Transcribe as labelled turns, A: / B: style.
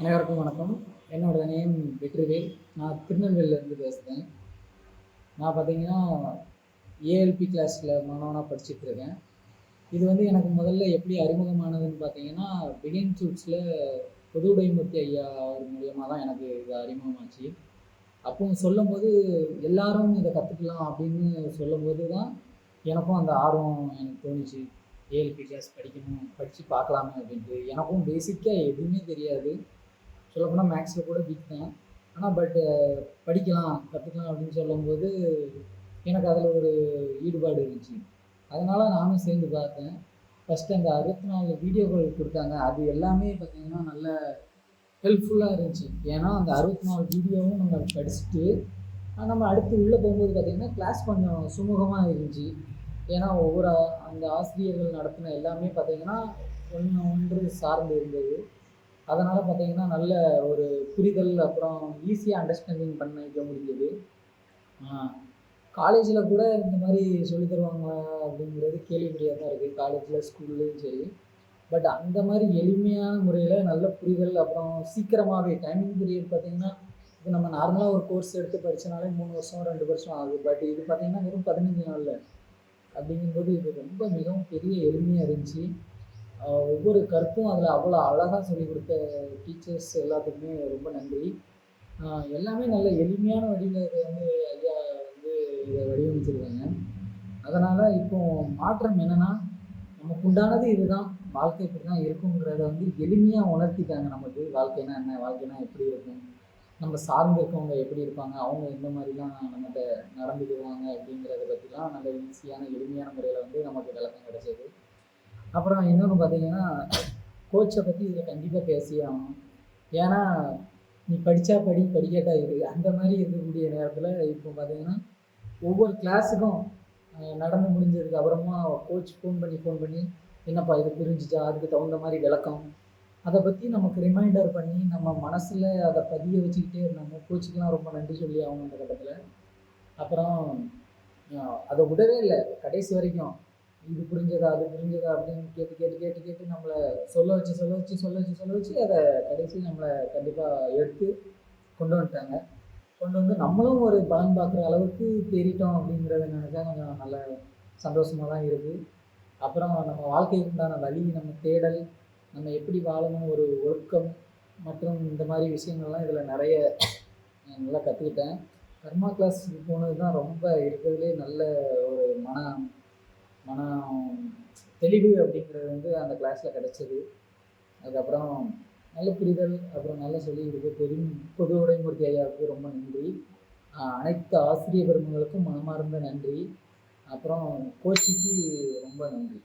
A: அனைவருக்கும் வணக்கம். என்னோட நேம் வெற்றிவேல் நான் திருநெல்வேலியிலேருந்து பேசுகிறேன் நான் பார்த்தீங்கன்னா ஏஎல்பி கிளாஸில் மாணவனாக படிச்சுட்டு இருக்கேன். இது வந்து எனக்கு முதல்ல எப்படி அறிமுகமானதுன்னு பார்த்தீங்கன்னா பிகின் சூட்ஸில் பொதுவுடைமூர்த்தி ஐயா அவர் மூலியமாக தான் எனக்கு இது அறிமுகமாச்சு. அப்போ சொல்லும்போது எல்லாரும் இதை கற்றுக்கலாம் அப்படின்னு சொல்லும்போது தான் எனக்கும் அந்த ஆர்வம் எனக்கு தோணுச்சு. ஏஎல்பி கிளாஸ் படிக்கணும் படித்து பார்க்கலாமே அப்படின்ட்டு. எனக்கும் பேசிக்காக எதுவுமே தெரியாது. சொல்லப்போனால் மேக்ஸில் கூட வீக் தான். ஆனால் பட்டு படிக்கலாம் கற்றுக்கலாம் அப்படின்னு சொல்லும்போது எனக்கு அதில் ஒரு ஈடுபாடு இருந்துச்சு. அதனால் நானும் சேர்ந்து பார்த்தேன். ஃபஸ்ட்டு அந்த அறுபத்தி நாலு வீடியோக்கள் கொடுத்தாங்க. அது எல்லாமே பார்த்திங்கன்னா நல்ல ஹெல்ப்ஃபுல்லாக இருந்துச்சு. ஏன்னா அந்த அறுபத்தி நாலு வீடியோவும் நம்ம படிச்சுட்டு நம்ம அடுத்து உள்ளே போகும்போது பார்த்திங்கன்னா கிளாஸ் கொஞ்சம் சுமூகமாக இருந்துச்சு. ஏன்னா ஒவ்வொரு அந்த ஆசிரியர்கள் நடத்தின எல்லாமே பார்த்திங்கன்னா ஒன்று ஒன்று சார்ந்து இருந்தது. அதனால் பார்த்தீங்கன்னா நல்ல ஒரு புரிதல் அப்புறம் ஈஸியாக அண்டர்ஸ்டாண்டிங் பண்ண வைக்க முடிஞ்சது. காலேஜில் கூட இந்த மாதிரி சொல்லி தருவாங்களா அப்படிங்கிறது கேள்விக்குறியாக தான் இருக்குது காலேஜில் ஸ்கூல்லையும் சரி. பட் அந்த மாதிரி எளிமையான முறையில் நல்ல புரிதல் அப்புறம் சீக்கிரமாகவே டைமிங் பீரியட் பார்த்தீங்கன்னா இப்போ நம்ம நார்மலாக ஒரு கோர்ஸ் எடுத்து படித்தனாலே மூணு வருஷம் ரெண்டு வருஷம் ஆகுது. பட் இது பார்த்தீங்கன்னா வெறும் பதினஞ்சு நாளில். அப்படிங்கும்போது இது ரொம்ப மிகவும் பெரிய எளிமையாக இருந்துச்சு. ஒவ்வொரு கருத்தும் அதில் அவ்வளோ அழகாக சொல்லிக் கொடுத்த டீச்சர்ஸ் எல்லாத்துக்குமே ரொம்ப நன்றி. எல்லாமே நல்ல எளிமையான வழியில் வந்து ஐயா வந்து இதை வடிவமைச்சிருக்காங்க. அதனால் இப்போ மாற்றம் என்னென்னா நமக்கு உண்டானது இதுதான் வாழ்க்கை இப்படி தான் இருக்குங்கிறத வந்து எளிமையாக உணர்த்திட்டாங்க நமக்கு. வாழ்க்கைனா என்ன வாழ்க்கைனா எப்படி இருக்கும்? நம்ம சார்ந்து இருக்கவங்க எப்படி இருப்பாங்க? அவங்க எந்த மாதிரிலாம் நம்மகிட்ட நடந்துக்குவாங்க அப்படிங்கிறத பற்றிலாம் நல்ல ஈஸியான எளிமையான முறையில் வந்து நமக்கு விளக்கம் கிடைச்சது. அப்புறம் இன்னொன்று பார்த்தீங்கன்னா கோச்சை பற்றி இதில் கண்டிப்பாக பேசியே ஆகணும். ஏன்னா நீ படித்தா படி படிக்கட்டா இரு. அந்த மாதிரி இருக்கக்கூடிய நேரத்தில் இப்போ பார்த்தீங்கன்னா ஒவ்வொரு கிளாஸுக்கும் நடந்து முடிஞ்சதுக்கு அப்புறமா கோச் ஃபோன் பண்ணி ஃபோன் பண்ணி என்னப்பா இது புரிஞ்சிச்சா? அதுக்கு தகுந்த மாதிரி விளக்கம். அதை பற்றி நமக்கு ரிமைண்டர் பண்ணி நம்ம மனசில் அதை பதிய வச்சுக்கிட்டே இருந்தாங்க கோச்சுக்கெலாம் ரொம்ப நன்றி சொல்லி ஆகணும் அந்த கட்டத்தில். அப்புறம் அதை விடவே இல்லை. கடைசி வரைக்கும் இது புரிஞ்சதா அது புரிஞ்சதா அப்படின்னு கேட்டு கேட்டு கேட்டு கேட்டு நம்மளை சொல்ல வச்சு சொல்ல வச்சு சொல்ல வச்சு சொல்ல வச்சு அதை கடைசி நம்மளை கண்டிப்பாக எடுத்து கொண்டு வந்துட்டாங்க. கொண்டு வந்து நம்மளும் ஒரு பலன் பார்க்குற அளவுக்கு தேறிட்டோம் அப்படிங்கிறத நினச்சா கொஞ்சம் நல்ல சந்தோஷமாக தான் இருக்குது அப்புறம் நம்ம வாழ்க்கைக்கு உண்டான வழி நம்ம தேடல் நம்ம எப்படி வாழணும் ஒரு ஒழுக்கம் மற்றும் இந்த மாதிரி விஷயங்கள்லாம் இதில் நிறைய நல்லா கற்றுக்கிட்டேன் கர்மா கிளாஸ் போனது தான் ரொம்ப இருக்கிறதுலே நல்ல ஒரு மன தெளிவு அப்படிங்கிறது வந்து அந்த கிளாஸில் கிடச்சிது. அதுக்கப்புறம் நல்ல புரிதல் அப்புறம் நல்லா சொல்லி கொடுத்து பொது பொது உடைமூர்த்தி ஐயாவுக்கு ரொம்ப நன்றி. அனைத்து ஆசிரியர் பெருமங்களுக்கும் மனமார்ந்த நன்றி. அப்புறம் கோச்சிக்கு ரொம்ப நன்றி.